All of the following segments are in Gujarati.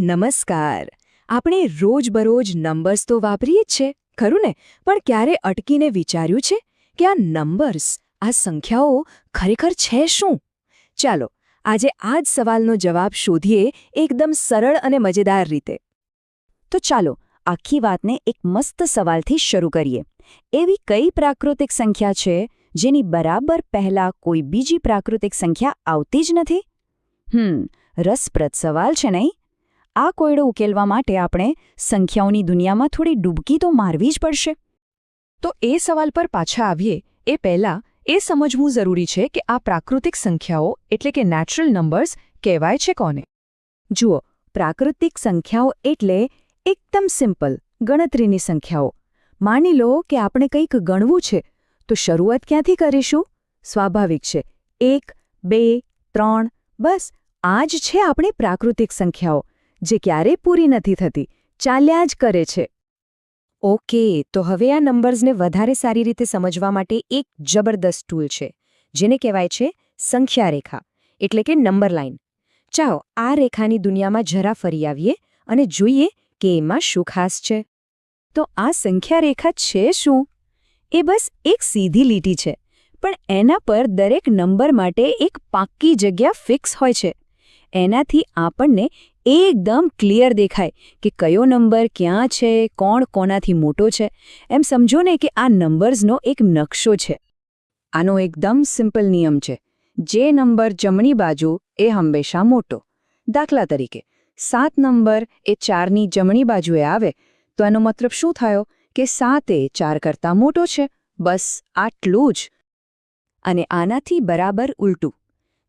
નમસ્કાર. આપણે રોજબરોજ નંબર્સ તો વાપરીએ જ છે, ખરું ને? પણ ક્યારે અટકીને વિચાર્યું છે કે આ નંબર્સ, આ સંખ્યાઓ ખરેખર છે શું? ચાલો, આજે આ જ સવાલનો જવાબ શોધીએ એકદમ સરળ અને મજેદાર રીતે. તો ચાલો, આખી વાતને એક મસ્ત સવાલથી શરૂ કરીએ. એવી કઈ પ્રાકૃતિક સંખ્યા છે જેની બરાબર પહેલાં કોઈ બીજી પ્રાકૃતિક સંખ્યા આવતી જ નથી? હમ, રસપ્રદ સવાલ છે નહીં? આ કોયડો ઉકેલવા માટે આપણે સંખ્યાઓની દુનિયામાં થોડી ડૂબકી તો મારવી જ પડશે. તો એ સવાલ પર પાછા આવીએ, એ પહેલાં એ સમજવું જરૂરી છે કે આ પ્રાકૃતિક સંખ્યાઓ એટલે કે નેચરલ નંબર્સ કહેવાય છે કોને? જુઓ, પ્રાકૃતિક સંખ્યાઓ એટલે એકદમ સિમ્પલ ગણતરીની સંખ્યાઓ. માની લો કે આપણે કંઈક ગણવું છે, તો શરૂઆત ક્યાંથી કરીશું? સ્વાભાવિક છે, એક, બે, ત્રણ, બસ, આ જ છે આપણી પ્રાકૃતિક સંખ્યાઓ. જે ક્યારેય પૂરી નથી થતી, ચાલ્યા જ કરે છે. ઓકે, તો હવે આ નંબર્સને વધારે સારી રીતે સમજવા માટે એક જબરદસ્ત ટૂલ છે, જેને કહેવાય છે સંખ્યા રેખા એટલે કે નંબર લાઇન. ચાલો, આ રેખાની દુનિયામાં જરા ફરી આવીએ અને જોઈએ કે એમાં શું ખાસ છે. તો આ સંખ્યા રેખા છે શું? એ બસ એક સીધી લીટી છે, પણ એના પર દરેક નંબર માટે એક પાક્કી જગ્યા ફિક્સ હોય છે. એનાથી આપણને એકદમ ક્લિયર દેખાય કે કયો નંબર ક્યાં છે, કોણ કોનાથી મોટો છે. એમ સમજો ને કે આ નંબર્સનો એક નકશો છે. આનો એકદમ સિમ્પલ નિયમ છે. જે નંબર જમણી બાજુ એ હંમેશા મોટો. દાખલા તરીકે, સાત નંબર એ ચારની જમણી બાજુએ આવે, તો એનો મતલબ શું થયો કે સાત એ ચાર કરતાં મોટો છે? બસ, આટલું જ. અને આનાથી બરાબર ઉલટું.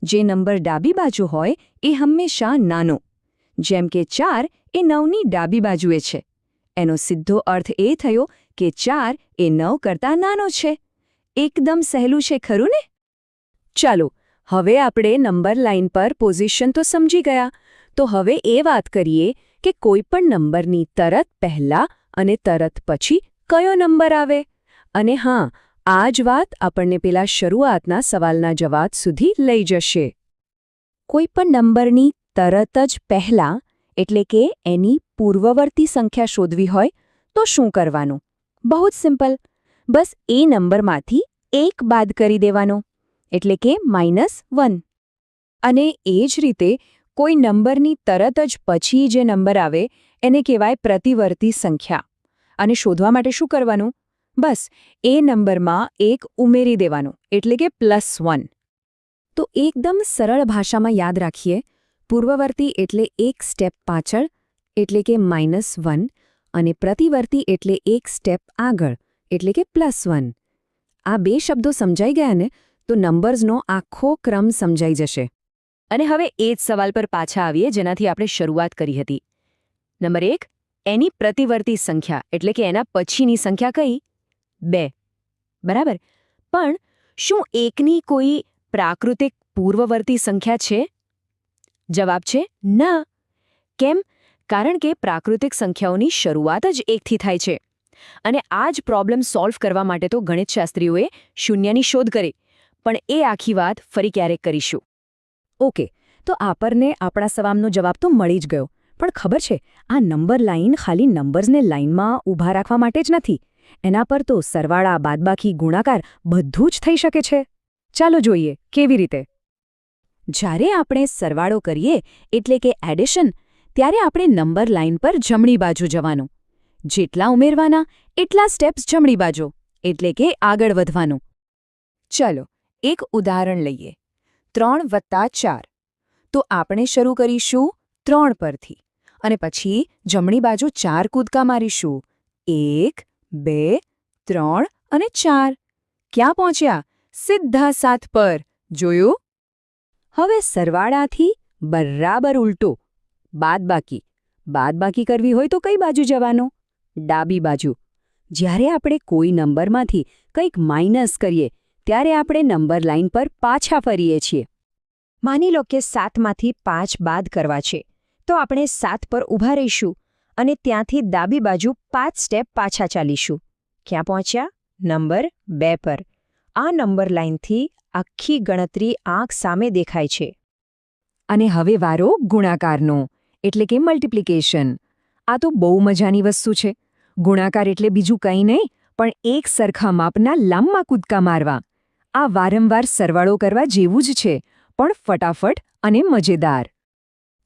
જે નંબર ડાબી બાજુ હોય એ હંમેશા નાનો. જેમ કે ચાર એ નવની ડાબી બાજુએ છે. એનો સીધો અર્થ એ થયો કે ચાર એ નવ કરતાં નાનો છે. એકદમ સહેલું છે, ખરું ને? ચાલો, હવે આપણે નંબર લાઇન પર પોઝિશન તો સમજી ગયા. તો હવે એ વાત કરીએ કે કોઈપણ નંબરની તરત પહેલા અને તરત પછી કયો નંબર આવે? અને હા, આ જ વાત આપણને પેલા શરૂઆતના સવાલના જવાબ સુધી લઈ જશે. કોઈપણ નંબરની તરત જ પહેલાં, એટલે કે એની પૂર્વવર્તી સંખ્યા શોધવી હોય, તો શું કરવાનું? બહુ જ સિમ્પલ. બસ એ નંબરમાંથી એક બાદ કરી દેવાનો, એટલે કે માઇનસ વન. અને એ જ રીતે કોઈ નંબરની તરત જ પછી જે નંબર આવે, એને કહેવાય પ્રતિવર્તી સંખ્યા. અને શોધવા માટે શું કરવાનું? બસ એ નંબરમાં એક ઉમેરી દેવાનું, એટલે કે પ્લસ વન. તો એકદમ સરળ ભાષામાં યાદ રાખીએ પૂર્વવર્તી એટલે એક સ્ટેપ પાછળ, એટલે કે માઇનસ વન, અને પ્રતિવર્તી એટલે એક સ્ટેપ આગળ, એટલે કે પ્લસ વન. આ બે શબ્દો સમજાઈ ગયા ને તો નંબર્સનો આખો ક્રમ સમજાઈ જશે. અને હવે એ જ સવાલ પર પાછા આવીએ, જેનાથી આપણે શરૂઆત કરી હતી. નંબર એક, એની પ્રતિવર્તી સંખ્યા, એટલે કે એના પછીની સંખ્યા કઈ? બે. બરાબર? પણ શું એકની કોઈ પ્રાકૃતિક પૂર્વવર્તી સંખ્યા છે? જવાબ છે, ના કેમ? કારણ કે પ્રાકૃતિક સંખ્યાઓની શરૂઆત જ એકથી થાય છે. અને આ જ પ્રોબ્લેમ સોલ્વ કરવા માટે તો ગણિતશાસ્ત્રીઓએ શૂન્યની શોધ કરી. પણ એ આખી વાત ફરી ક્યારેક કરીશું. ઓકે તો આપણને આપણા સવાલનો જવાબ તો મળી જ ગયો. પણ ખબર છે, આ નંબર લાઇન ખાલી નંબર્સને લાઇનમાં ઊભા રાખવા માટે જ નથી. એના પર તો સરવાળા, બાદબાકી, ગુણાકાર બધું જ થઈ શકે છે. ચાલો જોઈએ, કેવી રીતે? જ્યારે આપણે સરવાળો કરીએ, એટલે કે એડિશન ત્યારે આપણે નંબર લાઇન પર જમણી બાજુ જવાનું. જેટલા ઉમેરવાના, એટલા સ્ટેપ્સ જમણી બાજુ, એટલે કે આગળ વધવાનું. ચલો, એક ઉદાહરણ લઈએ. ત્રણ વત્તા ચાર. તો આપણે શરૂ કરીશું ત્રણ પરથી. અને પછી જમણી બાજુ ચાર કૂદકા મારીશું. એક, બે, ત્રણ અને ચાર. ક્યાં પહોંચ્યા? સીધા સાત પર. જોયું? હવે સરવાળાથી બરાબર ઉલટો. બાદબાકી. બાદબાકી કરવી હોય તો કઈ બાજુ જવાનો? ડાબી બાજુ. જ્યારે આપણે કોઈ નંબરમાંથી કંઈક માઇનસ કરીએ, ત્યારે આપણે નંબર લાઇન પર પાછા ફરીએ છીએ. માની લો કે સાતમાંથી પાંચ બાદ કરવા છે, તો આપણે સાત પર ઊભા રહીશું અને ત્યાંથી ડાબી બાજુ પાંચ સ્ટેપ પાછા ચાલીશું. ક્યાં પહોંચ્યા? નંબર બે પર. આ નંબર લાઇનથી આખી ગણતરી આંખ સામે દેખાય છે. અને હવે વારો ગુણાકારનો, એટલે કે મલ્ટિપ્લિકેશન આ તો બહુ મજાની વસ્તુ છે. ગુણાકાર એટલે બીજું કંઈ નહીં, પણ એક સરખા માપના લાંબા કૂદકા મારવા. આ વારંવાર સરવાળો કરવા જેવું જ છે, પણ ફટાફટ અને મજેદાર.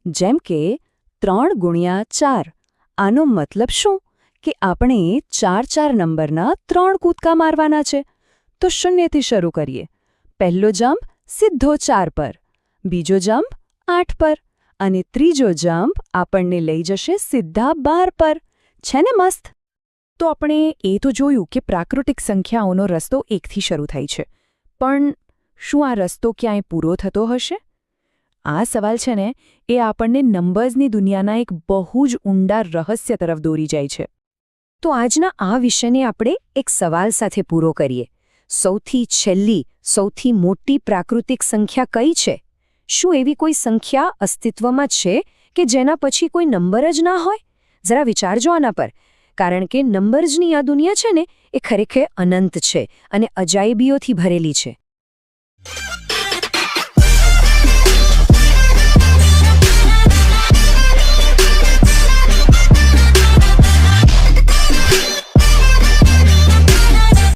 જેમ કે, ત્રણ ગુણ્યા ચાર. આનો મતલબ શું? કે આપણે ચાર ચાર નંબરના ત્રણ કૂદકા મારવાના છે. તો શૂન્યથી શરૂ કરીએ. પહેલો જમ્પ સીધો ચાર પર, બીજો જમ્પ આઠ પર અને ત્રીજો જમ્પ આપણને લઈ જશે સીધા બાર પર. છે ને મસ્ત? તો આપણે એ તો જોયું કે પ્રાકૃતિક સંખ્યાઓનો રસ્તો એકથી શરૂ થાય છે. પણ શું આ રસ્તો ક્યાંય પૂરો થતો હશે? આ સવાલ છે ને, એ આપણને નંબર્સની દુનિયાના એક બહુ જ ઊંડા રહસ્ય તરફ દોરી જાય છે. તો આજના આ વિષયને આપણે એક સવાલ સાથે પૂરો કરીએ. સૌથી છેલ્લી, સૌથી મોટી પ્રાકૃતિક સંખ્યા કઈ છે? શું એવી કોઈ સંખ્યા અસ્તિત્વમાં છે કે જેના પછી કોઈ નંબર જ ના હોય? જરા વિચારજો આના પર. કારણ કે નંબર્સની આ દુનિયા છે ને, એ ખરેખર અનંત છે અને અજાયબીઓથી ભરેલી છે.